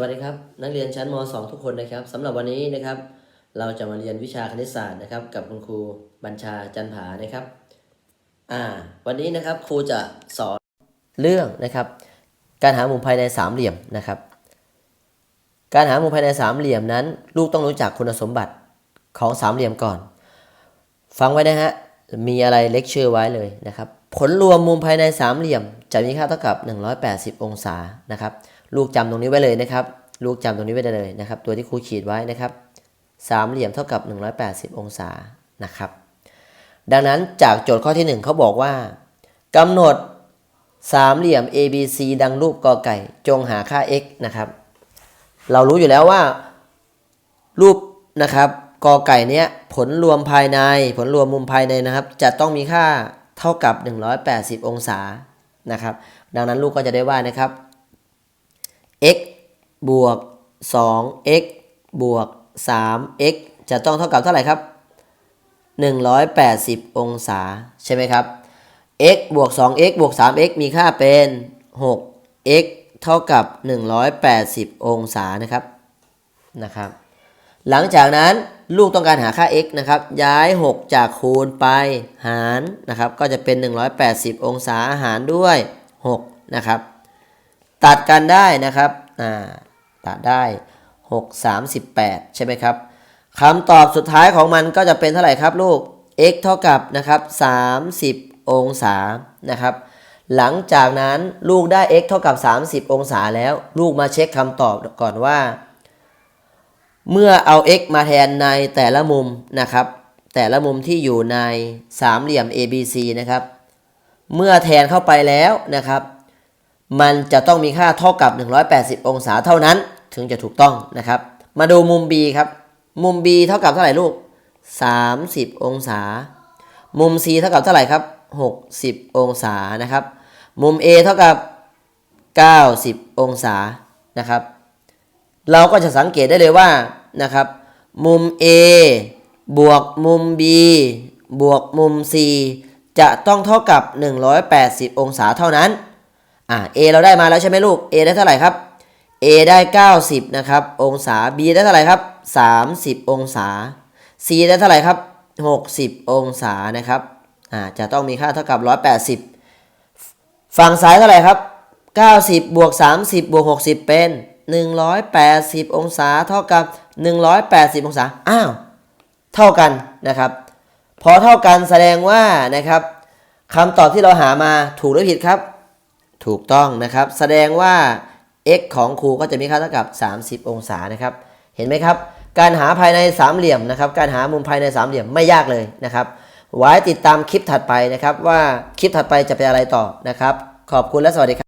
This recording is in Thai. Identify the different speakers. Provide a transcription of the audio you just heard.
Speaker 1: วัสดีครับ นักเรียนชั้นม .2 ทุกคนนะครับสำหรับวันนี้นะครับ เราจะมาเรียนวิชาคณิตศาสตร์นะครับ กับคุณครูบัญชาจันผานะครับอ่าวันนี้นะครับครูจะสอนเรื่องนะครับ การหามุมภายในสามเหลี่ยมนะครับ การหามุมภายในสามเหลี่ยมนั้น ลูกต้องรู้จักคุณสมบัติของสามเหลี่ยมก่อน ฟังไว้นะฮะมีอะไรเลคเชอร์ไว้เลยนะครับ ผลรวมมุมภายในสามเหลี่ยม จะมีค่าเท่ากับ 180 องศานะครับ ลูกจำตรงนี้ไว้เลยนะครับ ลูกจำตรงนี้ไว้ได้เลยนะครับ ตัวที่ครูขีดไว้นะครับสามเหลี่ยมเท่ากับ 180 องศานะครับ ดังนั้นจากโจทย์ข้อที่ 1เขาบอกว่ากำหนดสามเหลี่ยม ABC ดังรูปกอไก่ จงหาค่า x นะครับ เรารู้อยู่แล้วว่า รูปนะครับกอไก่เนี้ยผลรวมภายใน ผลรวมมุมภายในนะครับ จะต้องมีค่าเท่ากับ 180 องศานะครับ ดังนั้นลูกก็จะได้ว่านะครับ x บวก 2x บวก 3x จะต้องเท่ากับเท่าไหร่ครับ 180 องศาใช่ไหมครับ x บวก 2x บวก 3x มีค่าเป็น 6x เท่ากับ 180 องศานะครับนะครับ หลังจากนั้นลูกต้องการหาค่า x นะครับ ย้าย 6 จากคูณไปหารนะครับ ก็จะเป็น 180 องศาหารด้วย 6 นะครับ ตัดกันได้นะครับอ่าตัดได้ 6 38 ใช่ไหมครับคำตอบสุดท้ายของมันก็จะเป็นเท่าไหร่ครับลูก x เท่ากับนะครับ30 องศานะครับ หลังจากนั้นลูกได้ x เท่ากับ 30 องศาแล้ว ลูกมาเช็คคำตอบก่อนว่า เมื่อเอา x มาแทนในแต่ละมุมนะครับ แต่ละมุมที่อยู่ในสามเหลี่ยม ABC นะครับ เมื่อแทนเข้าไปแล้วนะครับ มันจะต้องมีค่าเท่ากับ 180 องศาเท่านั้น ถึงจะถูกต้องนะครับ มาดูมุม B ครับ มุม B เท่ากับเท่าไหร่ลูก 30 องศา มุม C เท่ากับเท่าไหร่ครับ 60 องศานะครับ มุม A เท่ากับ 90 องศานะครับ เราก็จะสังเกตได้เลยว่านะครับ มุม A บวกมุม B บวกมุม C จะต้องเท่ากับ 180 องศาเท่านั้น อ่า A เราได้มาแล้วใช่ไหมลูก A ได้เท่าไหร่ครับ A ได้ 90 นะครับ องศา B ได้เท่าไหร่ครับ 30 องศา C ได้เท่าไหร่ครับ 60 องศานะครับ อ่า จะต้องมีค่าเท่ากับ 180 ฝั่งซ้ายเท่าไหร่ครับ 90 บวก 30 บวก 60 เป็น 180 องศา เท่ากับ 180 องศา อ้าว เท่ากันนะครับ พอเท่ากันแสดงว่านะครับคำตอบที่เราหามาถูกหรือผิดครับ ถูกต้องนะครับ แสดงว่า x ของครูก็จะมีค่าเท่ากับ 30 องศานะครับ เห็นไหมครับ การหาภายในสามเหลี่ยมนะครับ การหามุมภายในสามเหลี่ยมไม่ยากเลยนะครับ ไว้ติดตามคลิปถัดไปนะครับ ว่าคลิปถัดไปจะเป็นอะไรต่อนะครับ ขอบคุณและสวัสดีครับ